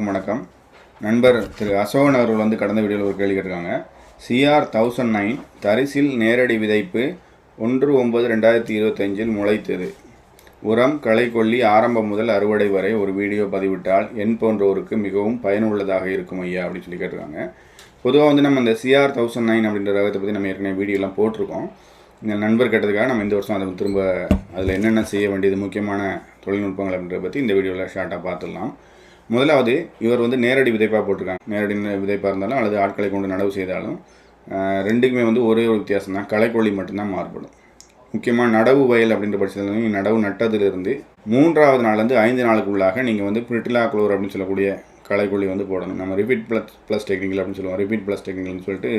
வணக்கம். நண்பர் திரு அசோகன் அவர்கள் வந்து கடந்த வீடியோவில் ஒரு கேள்வி கேட்டிருக்காங்க. சிஆர் தௌசண்ட் நைன் தரிசில் நேரடி விதைப்பு ஒன்று ஒன்பது ரெண்டாயிரத்தி இருபத்தஞ்சில் முளைத்தது. உரம் களைக்கொல்லி ஆரம்பம் முதல் அறுவடை வரை ஒரு வீடியோ பதிவிட்டால் என் போன்றோருக்கு மிகவும் பயனுள்ளதாக இருக்கும் ஐயா அப்படின்னு சொல்லி கேட்டிருக்காங்க. பொதுவாக வந்து நம்ம இந்த சிஆர் தௌசண்ட் நைன் அப்படின்ற ரகத்தை பற்றி நம்ம ஏற்கனவே வீடியோலாம் போட்டிருக்கோம். இந்த நண்பர் கேட்டதுக்காக நம்ம இந்த வருஷம் அதை திரும்ப அதில் என்னென்ன செய்ய வேண்டியது முக்கியமான தொழில்நுட்பங்கள் அப்படின்றத பற்றி இந்த வீடியோவில் ஷார்ட்டாக பார்த்துடலாம். முதலாவது இவர் வந்து நேரடி விதைப்பாக போட்டிருக்காங்க. நேரடி விதைப்பாக இருந்தாலும் அல்லது ஆட்களை கொண்டு நடவு செய்தாலும் ரெண்டுக்குமே வந்து ஒரே ஒரு வித்தியாசம் தான் களைக்கொல்லி மட்டும்தான் மாறுபடும். முக்கியமாக நடவு வயல் அப்படின்ற பட்சத்தில் நீங்கள் நடவு நட்டதிலிருந்து மூன்றாவது நாள்லேருந்து ஐந்து நாளுக்குள்ளாக நீங்கள் வந்து பிரிட்டிலா குளோர் அப்படின்னு சொல்லக்கூடிய களைக்கொல்லி வந்து போடணும். நம்ம ரிப்பீட் ப்ளஸ் ப்ளஸ் டெக்னிக்கல் அப்படின்னு சொல்லுவோம். ரிப்பீட் ப்ளஸ் டெக்னிக்கல்னு சொல்லிட்டு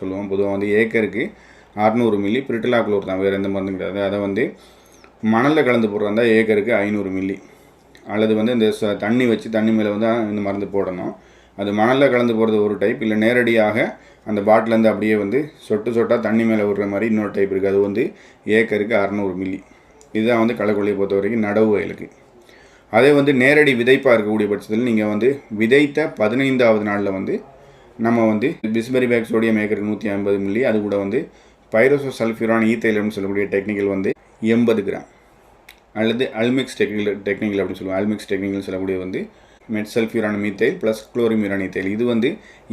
சொல்லுவோம். பொதுவாக வந்து ஏக்கருக்கு அறநூறு மில்லி பிரிட்டிலா குளோர் தான். வேறு எந்த மருந்தும் கிடையாது. அதை வந்து மணலில் கலந்து போடுறதா ஏக்கருக்கு ஐநூறு மில்லி அல்லது வந்து இந்த ச- தண்ணி வச்சு தண்ணி மேலே வந்து இந்த மருந்து போடணும். அது மணலில் கலந்து போகிறது ஒரு டைப் இல்லை நேரடியாக அந்த பாட்டிலேருந்து அப்படியே வந்து சொட்டு சொட்டாக தண்ணி மேலே விடுற மாதிரி இன்னொரு டைப் இருக்குது அது வந்து ஏக்கருக்கு அறநூறு மில்லி இதுதான் வந்து களைக்கொல்லியை பொறுத்த வரைக்கும் நடவு வயலுக்கு. அதே வந்து நேரடி விதைப்பாக இருக்கக்கூடிய பட்சத்தில் நீங்கள் வந்து விதைத்த பதினைந்தாவது நாளில் வந்து நம்ம வந்து பிஸ்பெரி பேக் சோடியம் ஏக்கருக்கு நூற்றி ஐம்பது மில்லி அது கூட வந்து பைரோசோ சல்ஃபியூரான் ஈத்தைலம்னு சொல்லக்கூடிய டெக்னிக்கல் வந்து எண்பது கிராம். அல்லது அல்மிக்ஸ் டெக்னிக்கல் டெக்னிக்கல் அப்படின்னு சொல்லுவோம். அல்மிக்ஸ் டெக்னிக்கல் சொல்லக்கூடிய வந்து மெட்சல்ஃபியூரான் மீத்தைல் ப்ளஸ் குளோரிமியூரான் இத்தைல் இது வந்து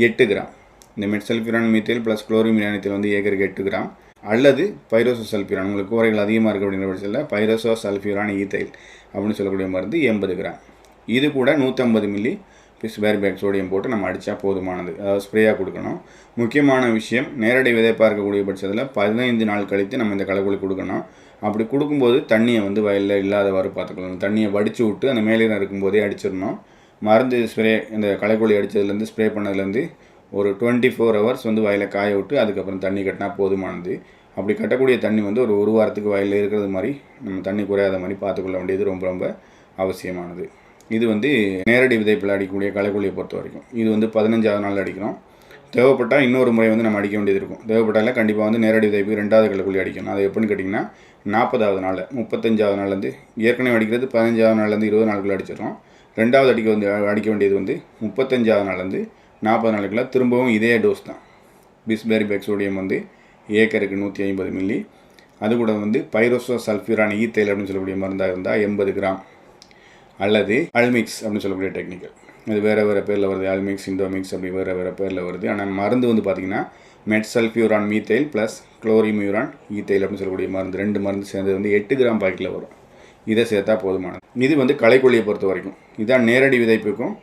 எட்டு கிராம். இந்த மெட்சல்ஃபியூரான் மீத்தைல் ப்ளஸ் குளோரிமியூரான் இத்தைல் வந்து ஏக்கருக்கு எட்டு கிராம். அல்லது பைரோசோ சல்ஃபியூரான் உங்களுக்கு கூரைகள் அதிகமாக இருக்குது அப்படிங்கிற பட்சத்தில் பைரோசோ சல்ஃபியூரான் ஈத்தைல் அப்படின்னு சொல்லக்கூடிய மருந்து எண்பது கிராம். இது கூட நூற்றம்பது மில்லி பிஸ்பேர் சோடியம் போட்டு நம்ம அடித்தா போதுமானது. அதாவது ஸ்ப்ரேயாக கொடுக்கணும். முக்கியமான விஷயம் நேரடி விதைப்பாக இருக்கக்கூடிய பட்சத்தில் பதினைந்து நாள் கழித்து நம்ம இந்த களைக்கொல்லி கொடுக்கணும். அப்படி கொடுக்கும்போது தண்ணியை வந்து வயலில் இல்லாதவாறு பார்த்துக்கணும். தண்ணியை வடித்து விட்டு அந்த மேலே இருக்கும்போதே அடிச்சிடணும். மருந்து ஸ்ப்ரே இந்த களைக்கொல்லி அடித்ததுலேருந்து ஸ்ப்ரே பண்ணதுலேருந்து ஒரு டுவெண்ட்டி ஃபோர் ஹவர்ஸ் வந்து வயலை காய விட்டு அதுக்கப்புறம் தண்ணி கட்டினா போதுமானது. அப்படி கட்டக்கூடிய தண்ணி வந்து ஒரு ஒரு வாரத்துக்கு வயலில் இருக்கிறது மாதிரி நம்ம தண்ணி குறையாத மாதிரி பார்த்துக்கொள்ள வேண்டியது ரொம்ப ரொம்ப அவசியமானது. இது வந்து நேரடி விதைப்பில் அடிக்கக்கூடிய களைக்கொல்லியை பொறுத்த வரைக்கும். இது வந்து பதினஞ்சாவது நாள் அடிக்கிறோம். தேவைப்பட்டால் இன்னொரு முறை வந்து நம்ம அடிக்க வேண்டியது இருக்கும். தேவைப்பட்டால கண்டிப்பாக வந்து நேரடி விதைப்பு ரெண்டாவது களைக்கொல்லி அடிக்கணும். அது எப்படின்னு கேட்டிங்கன்னா நாற்பதாவது நாளில் முப்பத்தஞ்சாவது நாள்லேருந்து ஏற்கனவே அடிக்கிறது பதினஞ்சாவது நாள்லேருந்து இருபது நாளுக்குள்ள அடிச்சிடும் ரெண்டாவது அடிக்க வந்து அடிக்க வேண்டியது வந்து முப்பத்தஞ்சாவது நாள்லேருந்து நாற்பது நாளுக்குள்ள திரும்பவும் இதே டோஸ் தான். பிஸ்பெரி பெக்சோடியம் வந்து ஏக்கருக்கு நூற்றி ஐம்பது மில்லி அது கூட வந்து பைரோசோ சல்ஃபியூரான ஈத்தைல் அப்படின்னு சொல்லக்கூடிய மருந்தாக இருந்தால் எண்பது கிராம். அல்லது அல்மிக்ஸ் அப்படின்னு சொல்லக்கூடிய டெக்னிக்கல் இது வேறு வேறு பேரில் வருது அல்மிக்ஸ் இண்டோமிக்ஸ் அப்படி வேறு வேறு பேரில் வருது. ஆனால் மருந்து வந்து பார்த்திங்கன்னா metsulfuron methyl plus chlorimuron ethyl அப்படின்னு சொல்லக்கூடிய மருந்து ரெண்டு மருந்து சேர்ந்தது வந்து எட்டு கிராம் பாக்கெட்டில் வரும். இதை சேர்த்தா போதுமானது. இது வந்து களைக்கொல்லியை பொறுத்த வரைக்கும் இதான் நேரடி விதைப்புக்கும்